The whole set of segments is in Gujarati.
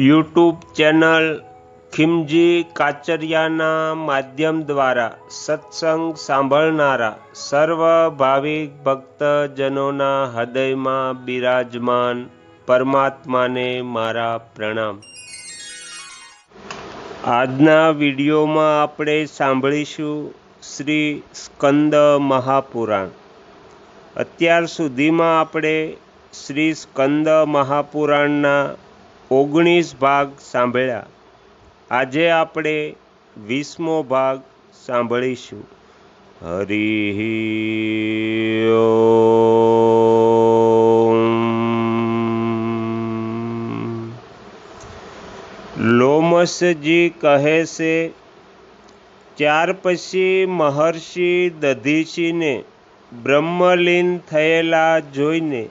યુટ્યુબ ચેનલ ખિમજી કાચરિયાના માધ્યમ દ્વારા સત્સંગ સાંભળનારા સર્વ ભાવિક ભક્તજનોના હૃદયમાં બિરાજમાન પરમાત્માને મારા પ્રણામ. આજના વિડીયોમાં આપણે સાંભળીશું શ્રી સ્કંદ મહાપુરાણ. અત્યાર સુધીમાં આપણે શ્રી સ્કંદ મહાપુરાણના ઓગણીસ ભાગ સાંભળ્યા. આજે આપણે વીસમો ભાગ સાંભળીશું. હરિ લોમસજી કહે છે, ત્યાર પછી મહર્ષિ દધીચીને બ્રહ્મલીન થયેલા જોઈને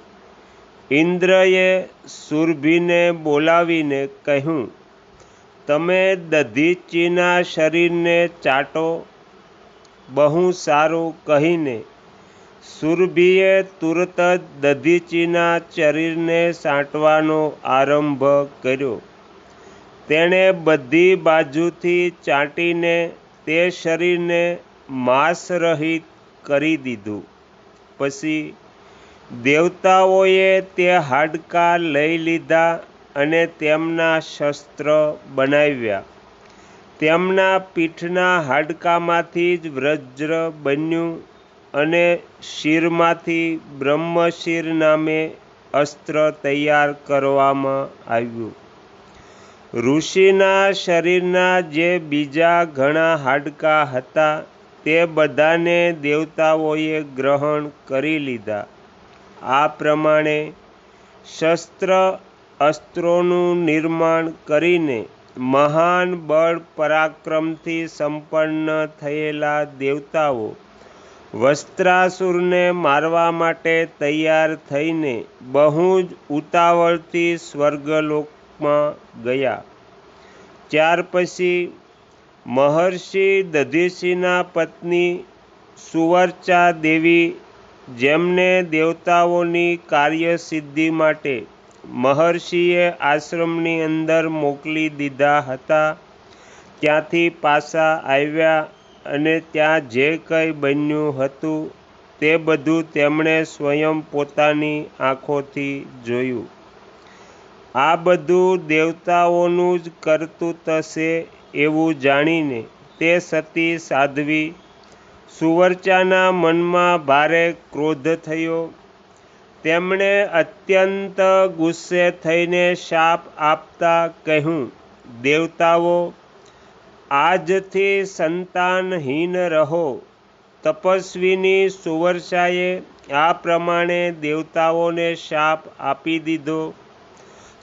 ઇન્દ્રએ સુરભીને બોલાવીને કહ્યું, તમે દધીચીના શરીરને ચાટો. બહુ સારું, કહીને સુરભીએ તુરત જ દધીચીના શરીરને સાંટવાનો આરંભ કર્યો. તેણે બધી બાજુથી ચાટીને તે શરીરને માંસરહિત કરી દીધું. પછી દેવતાઓએ તે હાડકાં લઈ લીધા અને તેમના શસ્ત્ર બનાવ્યા. તેમના પીઠના હાડકામાંથી જ વજ્ર બન્યું અને શિરમાંથી બ્રહ્મશિર નામે અસ્ત્ર તૈયાર કરવામાં આવ્યું. ઋષિના શરીરના જે બીજા ઘણા હાડકાં હતા તે બધાને દેવતાઓએ ગ્રહણ કરી લીધા. આ પ્રમાણે શસ્ત્ર અસ્ત્રોનું નિર્માણ કરીને મહાન બળ પરાક્રમથી સંપન્ન થયેલા દેવતાઓ વસ્ત્રાસુરને મારવા માટે તૈયાર થઈને બહુ જ ઉતાવળથી સ્વર્ગલોકમાં ગયા. ત્યાર પછી મહર્ષિ દધીશીના પત્ની સુવર્ચા દેવી જેમને દેવતાઓની કાર્યસિદ્ધિ માટે મહર્ષિએ આશ્રમની અંદર મોકલી દીધા હતા, ત્યાંથી પાછા આવ્યા અને ત્યાં જે કંઈ બન્યું હતું તે બધું તેમણે સ્વયં પોતાની આંખોથી જોયું. આ બધું દેવતાઓનું જ કરતૂત થશે એવું જાણીને તે સતી સાધ્વી સુવર્ચાના મનમાં ભારે ક્રોધ થયો. તેમણે અત્યંત ગુસ્સે થઈને શાપ આપતા કહ્યું, દેવતાઓ, આજથી સંતાનહીન રહો. તપસ્વીની સુવર્ષાએ આ પ્રમાણે દેવતાઓને શાપ આપી દીધો.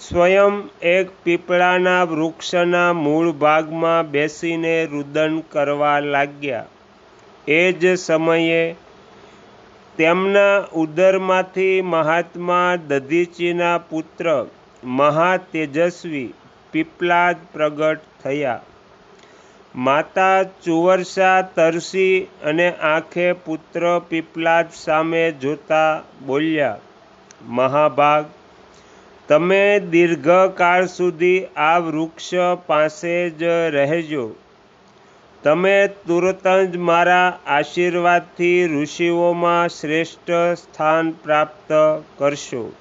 સ્વયં એક પીપળાના વૃક્ષના મૂળ ભાગમાં બેસીને રુદન કરવા લાગ્યા. એ જ સમયે તેમના ઉદરમાંથી મહાત્મા દધીચીના પુત્ર મહાતેજસ્વી પીપલાદ પ્રગટ થયા. માતા ચુવરસા તરસી અને આંખે પુત્ર પીપલાદ સામે જોતા બોલ્યા, મહાભાગ, તમે દીર્ઘકાળ સુધી આ વૃક્ષ પાસે જ રહેજો. તમે તુરત જ મારા આશીર્વાદથી ઋષિઓમાં શ્રેષ્ઠ સ્થાન પ્રાપ્ત કરશો.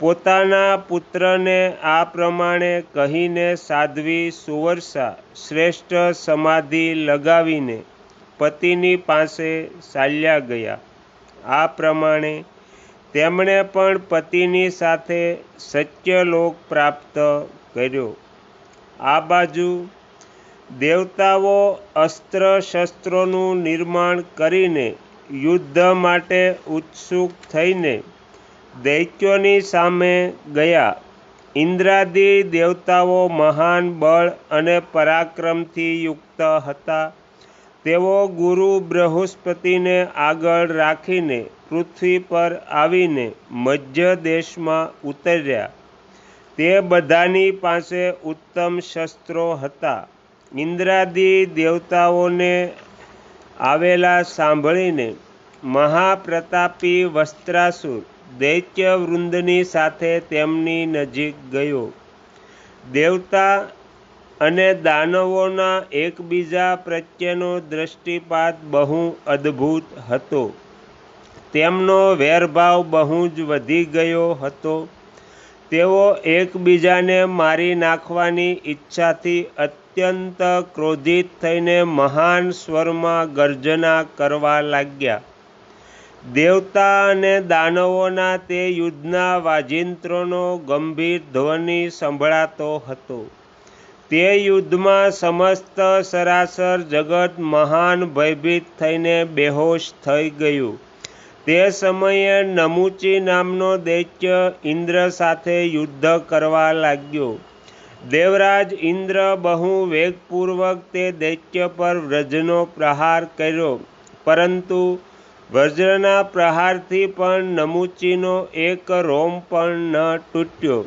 પોતાના પુત્રને આ પ્રમાણે કહીને સાધ્વી સુવર્ષા શ્રેષ્ઠ સમાધિ લગાવીને પતિની પાસે ચાલ્યા ગયા. આ પ્રમાણે તેમણે પણ પતિની સાથે સત્યલોક પ્રાપ્ત કર્યો. આ બાજુ દેવતાઓ અસ્ત્ર શસ્ત્રોનું નિર્માણ કરીને યુદ્ધ માટે ઉત્સુક થઈને દૈત્યોની સામે ગયા. ઇન્દ્રાદિ દેવતાઓ મહાન બળ અને પરાક્રમથી યુક્ત હતા. તેઓ ગુરુ બૃહસ્પતિને આગળ રાખીને પૃથ્વી પર આવીને મધ્ય દેશમાં ઉતર્યા. તે બધાની પાસે ઉત્તમ શસ્ત્રો હતા. ઇન્દ્રાદિ દેવતાઓને આવેલા સાંભળીને મહાપ્રતાપી વસ્ત્રાસુર દૈત્યવૃંદની સાથે તેમની નજીક ગયો. દેવતા અને દાનવોના એકબીજા પ્રત્યેનો દૃષ્ટિપાત બહુ અદ્ભુત હતો. તેમનો વેરભાવ બહુ જ વધી ગયો હતો. તેઓ એકબીજાને મારી નાખવાની ઈચ્છાથી અત્યંત ક્રોધિત થઈને મહાન સ્વરમાં ગર્જના કરવા લાગ્યા. દેવતા અને દાનવોના તે યુદ્ધના વાજિંત્રોનો ગંભીર ધ્વનિ સંભળાતો હતો. તે યુદ્ધમાં સમસ્ત સરાસર જગત મહાન ભયભીત થઈને બેહોશ થઈ ગયું. તે સમયે નમુચી નામનો દૈત્ય ઇન્દ્ર સાથે યુદ્ધ કરવા લાગ્યો. દેવરાજ ઇન્દ્ર બહુ વેગપૂર્વક તે દૈત્ય પર વ્રજનો પ્રહાર કર્યો. પરંતુ વજ્રના પ્રહારથી પણ નમુચીનો એક રોમ પણ ન તૂટ્યો.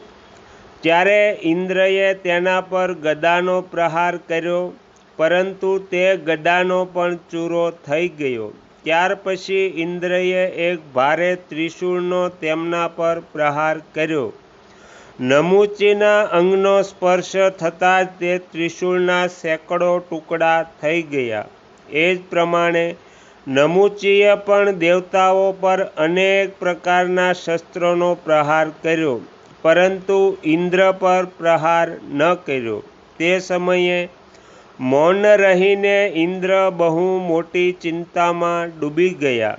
ત્યારે ઇન્દ્રએ તેના પર ગદાનો પ્રહાર કર્યો, પરંતુ તે ગદાનો પણ ચૂરો થઈ ગયો. ત્યાર પછી ઇન્દ્રએ એક ભારે ત્રિશૂળનો તેમના પર પ્રહાર કર્યો. નમુચીના અંગનો સ્પર્શ થતાં જ તે ત્રિશૂળના સેંકડો ટુકડા થઈ ગયા. એ જ પ્રમાણે નમુચીએ પણ દેવતાઓ પર અનેક પ્રકારના શસ્ત્રોનો પ્રહાર કર્યો, પરંતુ ઇન્દ્ર પર પ્રહાર ન કર્યો. તે સમયે મૌન રહીને ઇન્દ્ર બહુ મોટી ચિંતામાં ડૂબી ગયા.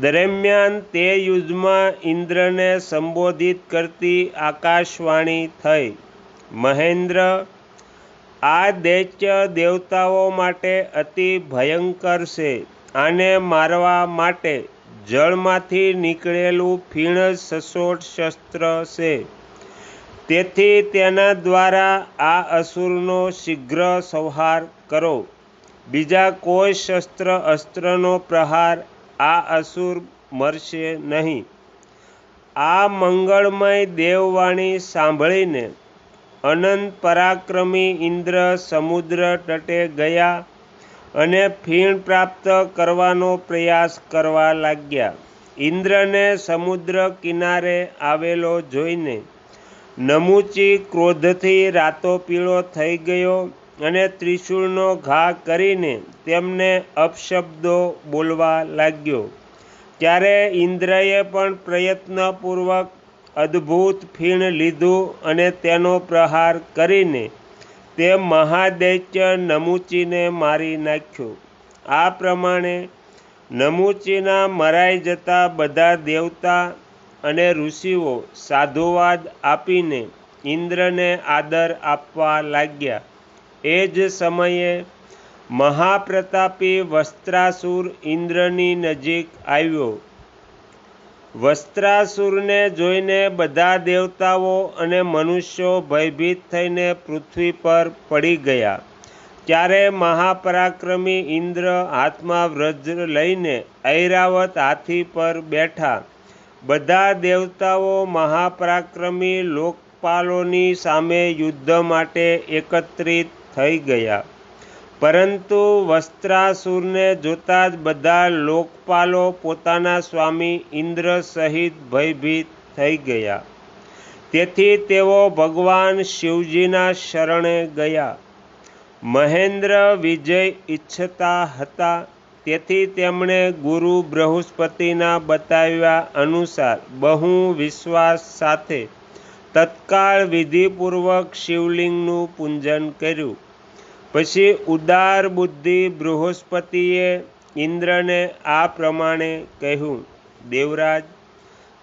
દરમિયાન તે યુદ્ધમાં ઇન્દ્રને સંબોધિત કરતી આકાશવાણી થઈ. મહેન્દ્ર, આ દૈત્ય દેવતાઓ માટે અતિ ભયંકર છે. આને મારવા માટે જળમાંથી નીકળેલું ફીણ સસોટ શસ્ત્ર છે. તેથી તેના દ્વારા આ અસુરનો શીઘ્ર સંહાર કરો. બીજા કોઈ શસ્ત્ર અસ્ત્રનો પ્રહાર આ અસુર મરશે નહીં. આ મંગળમય દેવવાણી સાંભળીને અનંત પરાક્રમી ઇન્દ્ર સમુદ્ર તટે ગયા અને ફીણ પ્રાપ્ત કરવાનો પ્રયાસ કરવા લાગ્યા. ઇન્દ્રને સમુદ્ર કિનારે આવેલો જોઈને નમુચી ક્રોધથી રાતો પીળો થઈ ગયો અને ત્રિશૂળનો ઘા કરીને તેમને અપશબ્દો બોલવા લાગ્યો. ત્યારે ઇન્દ્રએ પણ પ્રયત્નપૂર્વક અદ્ભુત ફીણ લીધું અને તેનો પ્રહાર કરીને તે મહાદૈત્ય નમુચીને મારી નાખ્યો. આ પ્રમાણે નમુચીના મરાઈ જતા બધા દેવતા અને ઋષિઓ સાધુવાદ આપીને ઇન્દ્રને આદર આપવા લાગ્યા. એ જ સમયે મહાપ્રતાપી વસ્ત્રાસુર ઇન્દ્રની નજીક આવ્યો. વસ્ત્રાસુરને જોઈને બધા દેવતાઓ અને મનુષ્યો ભયભીત થઈને પૃથ્વી પર પડી ગયા. ત્યારે મહાપરાક્રમી ઇન્દ્ર હાથમાં વ્રજ લઈને ઐરાવત હાથી પર બેઠા. બધા દેવતાઓ મહાપરાક્રમી લોકપાલોની સામે યુદ્ધ માટે એકત્રિત થઈ ગયા. પરંતુ વસ્ત્રાસુરને જોતા જ બધા લોકપાલો પોતાના સ્વામી ઇન્દ્ર સહિત ભયભીત થઈ ગયા. તેથી તેઓ ભગવાન શિવજીના શરણે ગયા. મહેન્દ્ર વિજય ઈચ્છતા હતા તેથી તેમણે ગુરુ બૃહસ્પતિના બતાવ્યા અનુસાર બહુ વિશ્વાસ સાથે તત્કાળ વિધિપૂર્વક શિવલિંગનું પૂજન કર્યું. પછી ઉદાર બુદ્ધિ બૃહસ્પતિએ ઇન્દ્રને આ પ્રમાણે કહ્યું, દેવરાજ,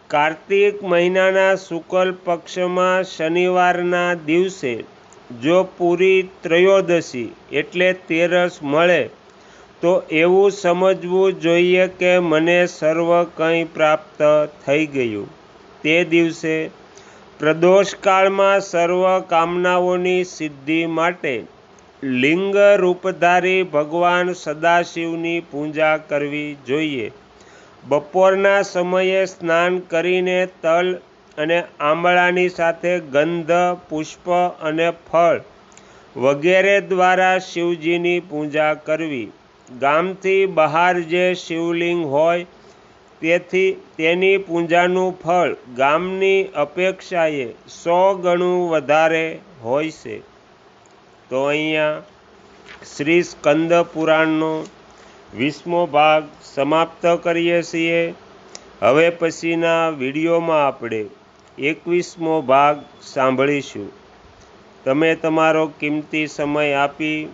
કાર્તિક મહિનાના શુક્લ પક્ષમાં શનિવારના દિવસે જો પૂરી ત્રયોદશી એટલે તેરસ મળે તો એવું સમજવું જોઈએ કે મને સર્વ કંઈ પ્રાપ્ત થઈ ગયું. તે દિવસે પ્રદોષકાળમાં સર્વ કામનાઓની સિદ્ધિ માટે લિંગ રૂપધારી ભગવાન સદાશિવની પૂજા કરવી જોઈએ. બપોરના સમયે સ્નાન કરીને તલ અને આંબળાની સાથે ગંધ, પુષ્પ અને ફળ વગેરે દ્વારા શિવજીની પૂજા કરવી. ગામથી બહાર જે શિવલિંગ હોય, તેથી તેની પૂજાનું ફળ ગામની અપેક્ષાએ સો ગણું વધારે હોય છે. તો અહીંયા શ્રી સ્કંદ પુરાણનો વીસમો ભાગ સમાપ્ત કરીએ છીએ. હવે પછીના વિડીયોમાં આપણે એકવીસમો ભાગ સાંભળીશું. તમે તમારો કિંમતી સમય આપી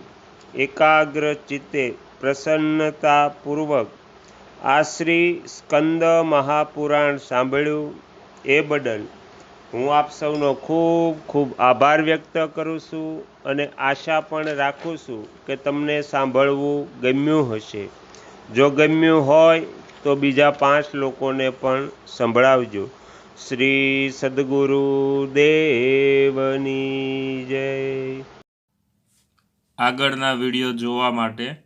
એકાગ્ર ચિત્તે પ્રસન્નતાપૂર્વક આ શ્રી સ્કંદ મહાપુરાણ સાંભળ્યું એ બદલ હું આપ સૌનો ખૂબ ખૂબ આભાર વ્યક્ત કરું છું અને આશા પણ રાખું છું કે તમને સાંભળવું ગમ્યું હશે. જો ગમ્યું હોય તો બીજા પાંચ લોકોને પણ સંભળાવજો. શ્રી સદગુરુ દેવની જય. આગળના વીડિયો જોવા માટે